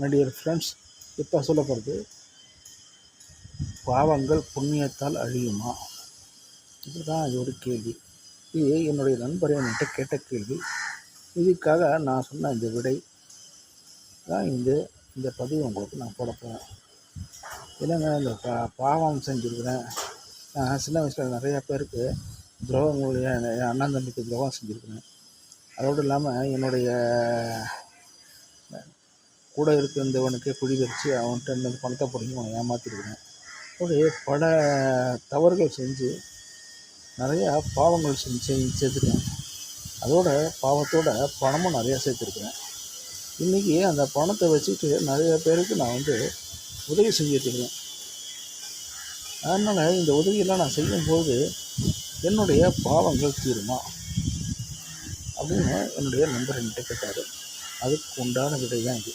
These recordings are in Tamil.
மை டியர் ஃப்ரெண்ட்ஸ் இப்போ சொல்ல போகிறது பாவங்கள் புண்ணியத்தால் அழியுமா? இதுதான் இது ஒரு கேள்வி. இது என்னுடைய நண்பர் என்கிட்ட கேட்ட கேள்வி. இதுக்காக நான் சொன்ன இந்த விடை தான் இந்த இந்த பதிவு உங்களுக்கு நான் போட போகிறேன் இந்த பா பாவம் செஞ்சுருக்கிறேன். நான் சின்ன வயசில் நிறையா பேருக்கு துரோகங்களுடைய அண்ணன் தம்பிக்கு துரோகம் செஞ்சுருக்கிறேன். அதோடு இல்லாமல் என்னுடைய கூட இருக்கின்றவனுக்கே குழி வச்சு அவன்கிட்ட இருந்து பணத்தை பிடிங்கி அவனை ஏமாற்றிருக்கிறேன் அப்படி பல தவறுகள் செஞ்சு நிறையா பாவங்கள் செஞ்சு செஞ்சு சேர்த்துருக்கேன் அதோட பாவத்தோட பணமும் நிறையா சேர்த்துருக்குறேன். இன்றைக்கி அந்த பணத்தை வச்சுட்டு நிறைய பேருக்கு நான் வந்து உதவி செஞ்சுட்ருக்கிறேன். அதனால் இந்த உதவியெல்லாம் நான் செய்யும்போது என்னுடைய பாவங்கள் தீருமா? அப்படின்னு என்னுடைய நண்பர் என்கிட்ட கேட்டார். அதுக்கு உண்டான விடை தான் இது.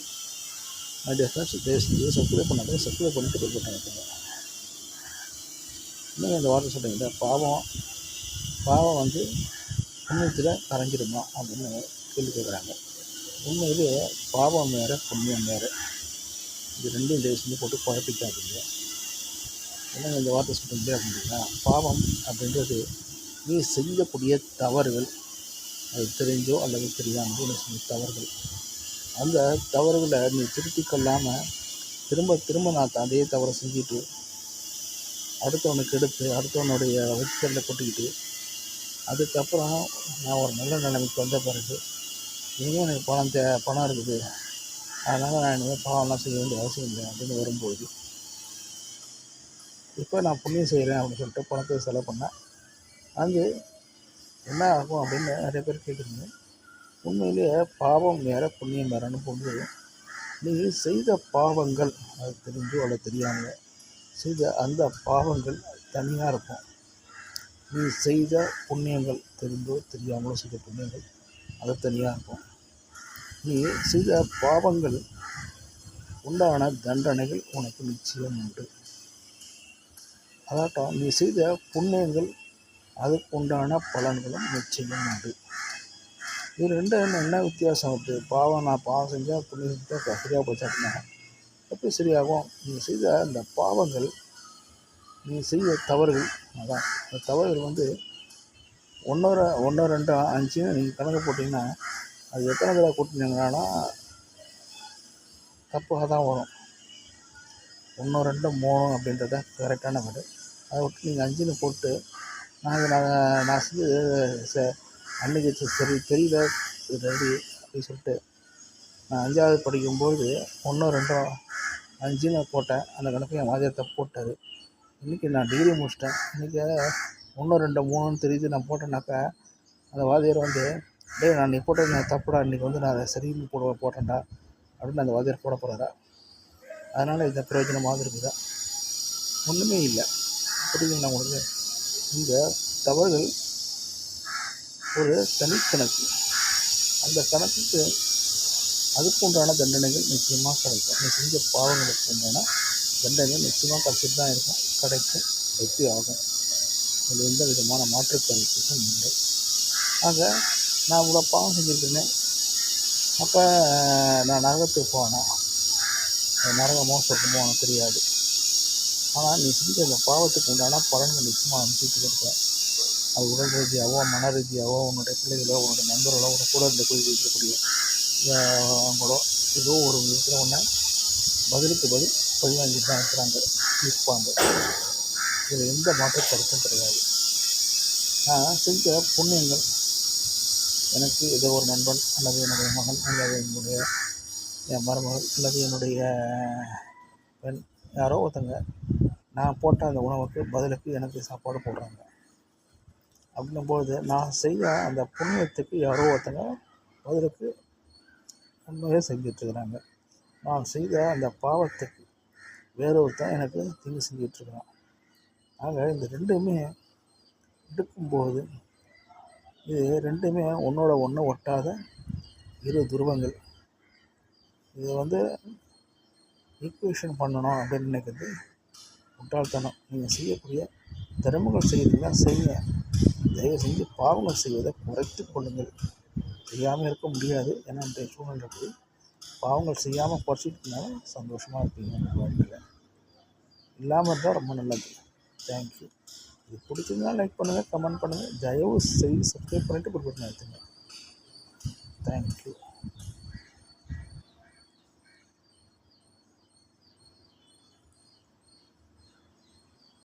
மை டியர் ஃப்ரெண்ட்ஸ் தயவு செஞ்சு சப்ஸ்கிரைப் பண்ணாதே சப்ஸ்கிரைப் பண்ணிட்டு பெல் பட்டன் வைக்கணும் இன்னும் இந்த வார்த்தை சொல்கிறீங்க பாவம் பாவம் வந்து புண்ணியத்தில் கரைஞ்சிருமா அப்படின்னு கேள்வி கேட்குறாங்க. உண்மையிலே பாவம் வேறு புண்ணியம் வேறு. இது ரெண்டும் தயவு செஞ்சு போட்டு குழப்பிக்காதீங்க. என்னங்க இந்த வார்த்தை சொல்கிறீங்க அப்படின்னா பாவம் அப்படின்றது நீ செய்யக்கூடிய தவறுகள் அது தெரிஞ்சோ அல்லது தெரியாமலோ நீ செஞ்ச தவறுகள். அந்த தவறுகளை நீ திருத்தி கொள்ளாமல் திரும்ப திரும்ப நான் அதே தவறை செஞ்சுட்டு அடுத்தவனுக்கு எடுத்து அடுத்தவனுடைய வயிற்றில் கொட்டிக்கிட்டு அதுக்கப்புறம் நான் ஒரு நல்ல நிலைமைக்கு வந்த பிறகு இனிமேல் எனக்கு பணம் தே பணம் இருக்குது. அதனால் நான் இனிமேல் பாவம்லாம் செய்ய வேண்டிய அவசியம் இல்லை அப்படின்னு வரும்போது இப்போ நான் புண்ணியம் செய்கிறேன் அப்படின்னு சொல்லிட்டு பணத்தை செலவு பண்ணேன். அது என்ன ஆகும் அப்படின்னு நிறைய பேர் கேட்குறீங்க உண்மையிலேயே பாவம் வேற புண்ணியம் வேறன்னு போது நீ செய்த பாவங்கள் அது தெரிஞ்சோ அல்ல தெரியாமல் செய்த அந்த பாவங்கள் தனியாக இருக்கும். நீ செய்த புண்ணியங்கள் தெரிந்தோ தெரியாமலோ செய்த புண்ணியங்கள் அது தனியாக இருக்கும். நீ செய்த பாவங்கள் உண்டான தண்டனைகள் உனக்கு நிச்சயம் உண்டு. அதாட்டம் நீ செய்த புண்ணியங்கள் அதுக்குண்டான பலன்களும் நிச்சயம் உண்டு. இது ரெண்டும் என்ன என்ன வித்தியாசம் இருக்குது பாவம் நான் பாவம் செஞ்சால் புண்ணியம் செஞ்சால் சரியாக போச்சு அப்படின்னா எப்படி சரியாகும்? நீ செய்த அந்த பாவங்கள் நீ செய்த தவறுகள் அதான். அந்த தவறுகள் வந்து ஒன்றரை ஒன்றோ ரெண்டோ அஞ்சுன்னு நீங்கள் கணக்கு போட்டிங்கன்னா அது எத்தனை தடவை கூட்டினீங்கன்னா தப்பாக தான் வரும். ஒன்று ரெண்டு மூணு அப்படின்றத கரெக்டான விடு அதை விட்டு நீங்கள் அஞ்சுன்னு போட்டு நாங்கள் நான் நான் செஞ்சு ச- அன்னைக்கு சரி தெரியல. இது ரெடி அப்படின்னு சொல்லிட்டு நான் அஞ்சாவது படிக்கும்போது ஒன்றோ ரெண்டோ அஞ்சுன்னு போட்டேன். அந்த கணக்கு என் வாத்தியார் தப்பு போட்டார். இன்றைக்கி நான் டிகிரி முடிச்சிட்டேன். இன்றைக்கி ஒன்று ரெண்டு மூணுன்னு தெரியுது. நான் போட்டேனாக்கா அந்த வாத்தியார் வந்து டே நான் நீ போட்டது நான் தப்புடா. இன்றைக்கி வந்து நான் அதை சரின்னு போட போட்டேன்டா. அப்படின்னு அந்த வாத்தியர் போட போகிறாரா அதனால் இந்த பிரயோஜனமாக இருக்குதா? ஒன்றுமே இல்லை. புரியுதுங்களா உங்களுக்கு? இந்த தவறுகள் ஒரு தனிக்கணக்கு அந்த கணக்குக்கு அதுக்கு உண்டான தண்டனைகள் நிச்சயமாக கிடைக்கும். நீ செஞ்ச பாவங்களுக்கு உண்டான தண்டனைகள் நிச்சயமாக கிடச்சிட்டு தான் இருக்கும். கிடைக்கும். வெற்றி ஆகும். இதில் எந்த விதமான மாற்றுக்கருத்துக்கும் இல்லை. ஆக நான் இவ்வளோ பாவம் செஞ்சுருக்கேனே அப்போ நான் நரகத்துக்கு போனேன் நரகமோ சொர்க்கமோ எனக்கு தெரியாது. ஆனால் நீ செஞ்ச அந்த பாவத்துக்கு உண்டான பலன்கள் நிச்சயமாக அனுப்பிச்சுட்டு இருப்பேன் அது உடல் ரீதியாகவோ மன ரீதியாகவோ உன்னுடைய பிள்ளைகளோ உன்னுடைய நண்பர்களோ உன் கூட இருந்து குழி வைக்கக்கூடிய அவங்களோ ஏதோ ஒரு விதத்தில் ஒன்று பதிலுக்கு பதில் பழி வாங்கிட்டு தான் இருக்கிறாங்க இருப்பாங்க இதில் எந்த மாற்ற கருத்தும் கிடையாது. நான் செஞ்ச புண்ணியங்கள். எனக்கு ஏதோ ஒரு நண்பன் அல்லது என்னுடைய மகன் அல்லது என்னுடைய என் மருமகள் அல்லது என்னுடைய பெண் யாரோ ஒருத்தங்க நான் போட்ட அந்த உணவுக்கு பதிலுக்கு எனக்கு சாப்பாடு போடுறாங்க. அப்படின்னும்போது நான் செய்த அந்த புண்ணியத்துக்கு யாரோ ஒருத்தங்க பதிலுக்கு உண்மையே செஞ்சிட்ருக்குறாங்க. நான் செய்த அந்த பாவத்துக்கு வேற ஒருத்தன் எனக்கு தீங்கு செஞ்சிட்ருக்குறான். ஆக இந்த ரெண்டுமே எடுக்கும்போது இது ரெண்டுமே ஒன்றோட ஒன்று ஒட்டாத இரு துருவங்கள். இது வந்து ஈக்குவேஷன் பண்ணணும் அப்படின்னு நினைக்கிறது முட்டாள்தனம். நீங்கள் செய்யக்கூடிய தர்மங்கள் செய்யறதுனா செய்யுங்க. தயவு செஞ்சு பாவங்கள் செய்வதை குறைத்து கொள்ளுங்கள். செய்யாமல் இருக்க முடியாது. ஏன்னா இன்றைய சூழ்நிலை இருக்குது பாவங்கள் செய்யாமல் குறைச்சிட்டுனாலும் சந்தோஷமாக இருப்பீங்க உங்கள் வாழ்க்கையில். இல்லாமல் இருந்தால் ரொம்ப நல்லது. தேங்க்யூ இது பிடிச்சிருந்தாலும் லைக் பண்ணுங்கள் கமெண்ட் பண்ணுங்கள் தயவு செய்து சப்ஸ்கிரைப் பண்ணிவிட்டு பிற்பட்டு நடத்துங்க தேங்க்யூ